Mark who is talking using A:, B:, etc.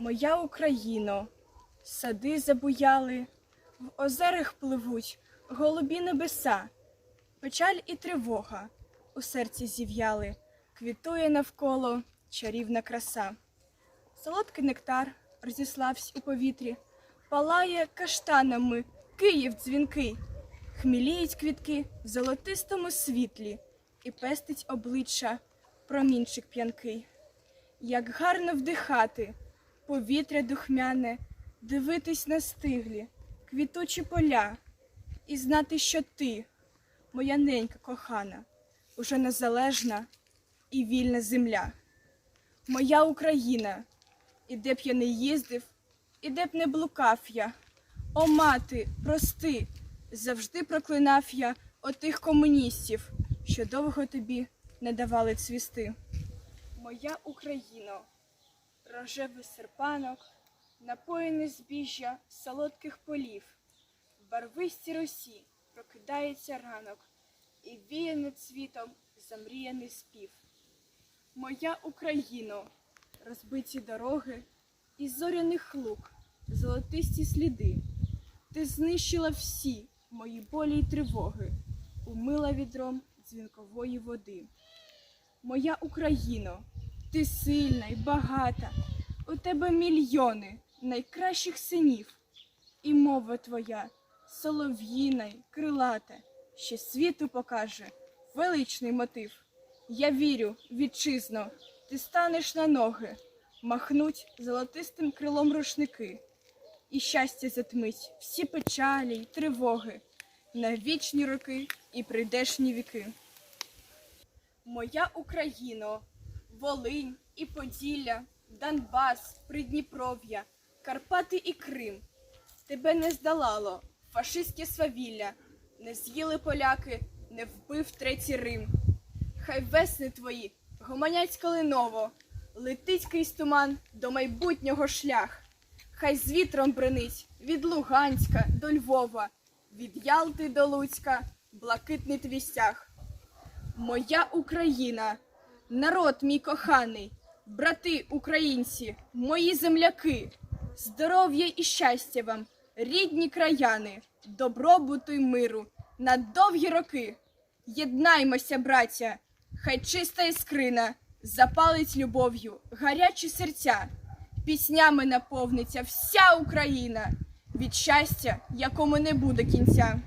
A: Моя Україно, сади забуяли, в озерах пливуть голубі небеса, печаль і тривога у серці зів'яли, квітує навколо чарівна краса. Солодкий нектар розіславсь у повітрі, палає каштанами Київ дзвінкий, хміліють квітки в золотистому світлі, і пестить обличчя промінчик п'янкий. Як гарно вдихати повітря духмяне, дивитись на стиглі, квітучі поля, і знати, що ти, моя ненька кохана, уже незалежна і вільна земля. Моя Україна, і де б я не їздив, і де б не блукав я. О, мати, прости, завжди проклинав я отих комуністів, що довго тобі не давали цвісти. Моя Україно, рожевий серпанок, напоєне збіжжя солодких полів, в барвистій росі прокидається ранок, і віє над світом замріяний спів. Моя Україно, розбиті дороги із зоряних лук, золотисті сліди. Ти знищила всі мої болі й тривоги, умила відром дзвінкової води. Моя Україно, ти сильна й багата, у тебе мільйони найкращих синів, і мова твоя солов'їна й крилата, ще світу покаже величний мотив. Я вірю, вітчизно, ти станеш на ноги, махнуть золотистим крилом рушники, і щастя затмить всі печалі й тривоги на вічні роки і прийдешні віки. Моя Україно, Волинь і Поділля, Донбас, Придніпров'я, Карпати і Крим. Тебе не здолало фашистське свавілля, не з'їли поляки, не вбив третій Рим. Хай весни твої гомонять калиново, летить крізь туман до майбутнього шлях. Хай з вітром бренить від Луганська до Львова, від Ялти до Луцька, блакитний твій. Моя Україна, народ мій коханий, брати українці, мої земляки, здоров'я і щастя вам, рідні краяни, добробуту й миру на довгі роки. Єднаймося, браття, хай чиста іскрина запалить любов'ю гарячі серця, піснями наповниться вся Україна від щастя, якому не буде кінця.